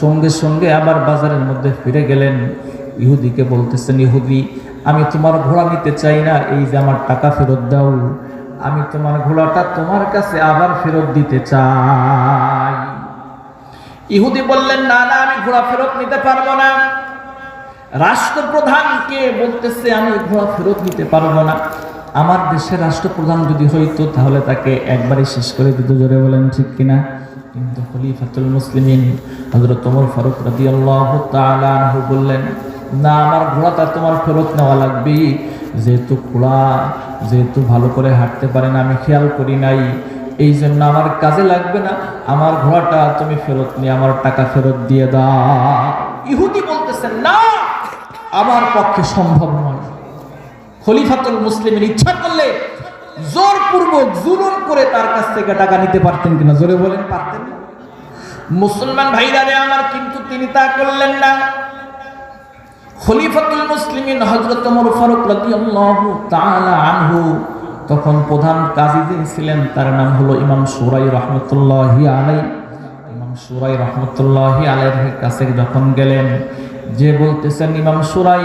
সঙ্গে সঙ্গে আবার বাজারের মধ্যে ফিরে গেলেন। ইহুদিকে বলতেছেন, ইহুদি, আমি তোমার ঘোড়া নিতে চাই না, এই যে আমার টাকা ফেরত দাও। আমি তোমার ঘোড়াটা তোমার কাছে আবার ফেরত দিতে চাই। ইহুদি বললেন, না না, আমি ঘোড়া ফেরত নিতে পারব না। রাষ্ট্রপ্রধানকে বলতেছে, আমি ঘোড়া ফেরত নিতে পারব না। আমার দেশের রাষ্ট্রপ্রধান যদি হইতো, তাহলে তাকে একবারে শেষ করে দিত। জোরে বলেন, ঠিক কিনা? কিন্তু খলিফাতুল মুসলিমিন ওমর ফারুক বললেন, না, আমার ঘোড়াটা তোমার ফেরত নেওয়া লাগবে। যেহেতু ঘোড়া, যেহেতু ভালো করে হাঁটতে পারে না, আমি খেয়াল করি নাই। এই জন্য আমার কাজে লাগবে না। আমার ঘোড়াটা তুমি ফেরত নিয়ে আমার টাকা ফেরত দিয়ে দাও। ইহুদি বলতেছেন, না, আমার পক্ষে সম্ভব নয়। খলিফাতুল মুসলিমের ইচ্ছা করলে জোরপূর্বক জুলুম করে তার কাছ থেকে টাকা নিতে পারতেন কিনা? জোরে বলেন, পারতেন? মুসলমান ভাইরা রে আমার কিন্তু তিনি তা করলেন না। খলিফাতুল মুসলিমিন হযরত ওমর ফারুক রাদিয়াল্লাহু তাআলা আনহু তখন প্রধান কাজী যিনি ছিলেন, তার নাম হলো ইমাম সুরাই রহমতুল্লাহি আলাই। ইমাম সুরাই রহমতুল্লাহি আলাইহির কাছে যখন গেলেন, যে বলতেছেন, ইমাম সুরাই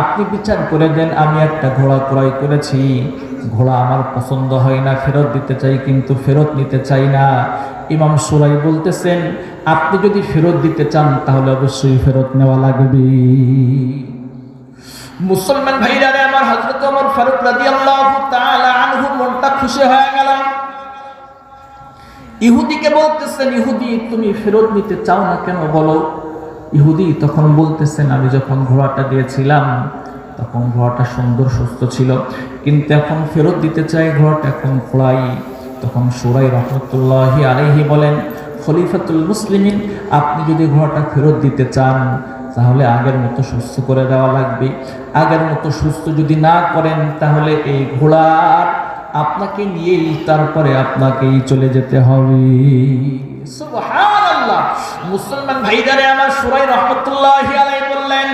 আপনি বিচার করে দেন, আমি একটা ঘোড়া ক্রয় করেছি। ঘোড়া আমার পছন্দ হয় না, ফেরত দিতে চাই কিন্তু ফেরত নিতে চাই না। ইমাম সুরাই বলতেছেন, আপনি যদি ফেরত দিতে চান তাহলে অবশ্যই ফেরত নেওয়া লাগবে। মুসলমান ভাইরা আমার হযরত আমার ফারুক তাআলা আনহু মনটা খুশি হয়ে গেল ইহুদিকে বলতেছেন, ইহুদি, তুমি ফেরত নিতে চাও না কেন বলো? ইহুদি তখন বলতেছেন, আমি যখন ঘোড়াটা দিয়েছিলাম, তখন ঘোড়াটা সুন্দর, সুস্থ ছিল। কিন্তু এখন ফেরত দিতে চাই ঘোড়াটা। এখন খোড়াই তখন সুরাই রহমতুল্লাহি আলাইহি বলেন, খলিফাতুল মুসলিমিন, আপনি যদি ঘোড়াটা ফেরত দিতে চান, তাহলে আগের মতো সুস্থ করে দেওয়া লাগবে। আগের মতো সুস্থ যদি না করেন, তাহলে এই ঘোড়ার আপনাকে নিয়েই তারপরে আপনাকেই চলে যেতে হবে। মুসলমান ভাইদারে আমার সুরাই রহমতুল্লাহি বললেন,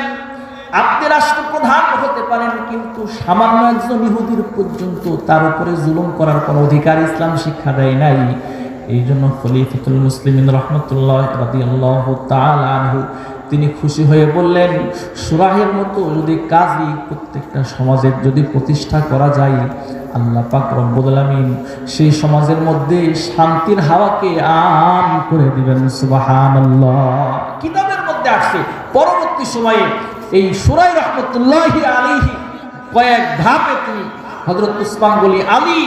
আপনি রাষ্ট্রপ্রধান হতে পারেন, কিন্তু সামান্য একজন ইহুদির পর্যন্ত তার উপরে জুলুম করার কোনো অধিকার ইসলাম শিক্ষা দেয় নাই। এই জন্য খলিফাতুল মুসলিমিন রহমতুল্লাহ তাআলা আনহু তিনি খুশি হয়ে বললেন, সুরাহের মতো যদি কাজী প্রত্যেকটা সমাজের যদি প্রতিষ্ঠা করা যায় আল্লাহ পাক রব্বুল আলামিন সেই সমাজের মধ্যে শান্তির হাওয়াকে আম করে দিবেন, সুবহানাল্লাহ। কিতাবের মধ্যে আসছে, পরবর্তী সময়ে এই সুরাই রহমতুল্লাহি আলাইহি কয়েক ধাপে তিনি হযরত উসমান আলী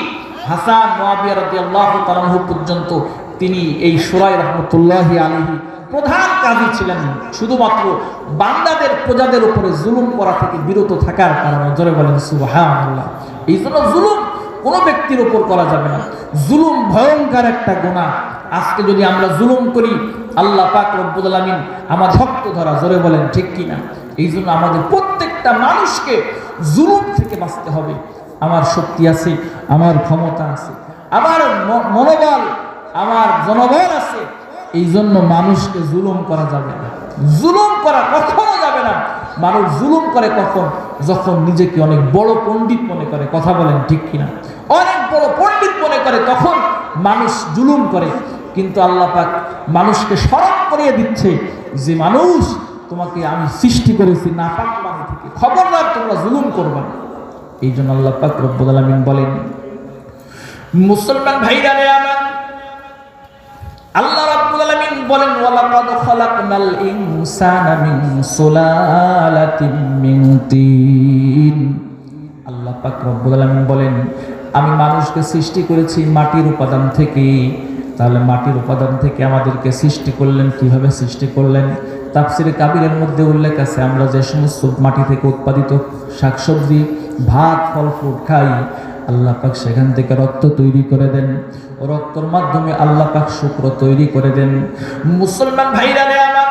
হাসান মুয়াবিয়া তাআলা পর্যন্ত তিনি এই সুরাই রহমতুল্লাহি আলাইহি প্রধান কাজী ছিলেন। শুধুমাত্র বান্দাদের, প্রজাদের উপরে জুলুম করা থেকে বিরত থাকার কারণে, জোরে বলেন সুবহানাল্লাহ। এই জন্য জুলুম কোনো ব্যক্তির ওপর করা যাবে না। জুলুম ভয়ঙ্কর একটা গোনা আজকে যদি আমরা জুলুম করি, আল্লাহ পাক রব্বুল আমার ভক্ত ধরা জোরে বলেন, ঠিক কিনা? এই জন্য আমাদের প্রত্যেকটা মানুষকে জুলুম থেকে বাঁচতে হবে। আমার শক্তি আছে, আমার ক্ষমতা আছে, আমার মনোবল, আমার জনবল আছে। এই জন্য মানুষকে জুলুম করা যাবে না। জুলুম করা কখনো যাবে না। মানুষ জুলুম করে কখন? যখন নিজেকে অনেক বড় পণ্ডিত মনে করে, কথা বলেন ঠিক কিনা? অনেক বড় পণ্ডিত মনে করে, তখন মানুষ জুলুম করে। কিন্তু আল্লাহ পাক মানুষকে স্মরণ করিয়ে দিচ্ছে যে, মানুষ, তোমাকে আমি সৃষ্টি করেছি না পাক বাণী থেকে। খবরদার তোমরা জুলুম করবা এই জন্য আল্লাহ পাক রব্বুল আলামিন বলেন, মুসলমান ভাইরা রে আমার আল্লাহ রাব্বুল আলামিন বলেন, ওয়ালাকাদ খালাকনাল ইনসানা মিন সুলালাতিন মিন তিন। আল্লাহ পাক রব্বুল আলামিন বলেন, আমি মানুষকে সৃষ্টি করেছি মাটির উপাদান থেকে তাহলে মাটির উপাদান থেকে আমাদেরকে সৃষ্টি করলেন, কীভাবে সৃষ্টি করলেন? তাফসিরে কাবিরের মধ্যে উল্লেখ আছে, আমরা যে সমস্ত মাটি থেকে উৎপাদিত শাকসবজি, ভাত, ফল, ফ্রুট খাই, আল্লাহ পাক সেখান থেকে রক্ত তৈরি করে দেন। রক্তর মাধ্যমে আল্লাহ পাক শুক্র তৈরি করে দেন। মুসলমান ভাইরা রে আমার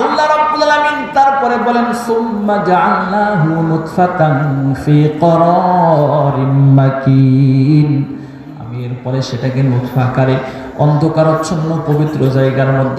আল্লাহ রাব্বুল আলামিন তারপরে বলেন, সুম্মা জাআলনাহু নুতফাতান ফি করারিম মাকিন। আমি এরপরে সেটাকে নুতফা আকারে অন্ধকারচ্ছন্ন পবিত্র জায়গার মধ্যে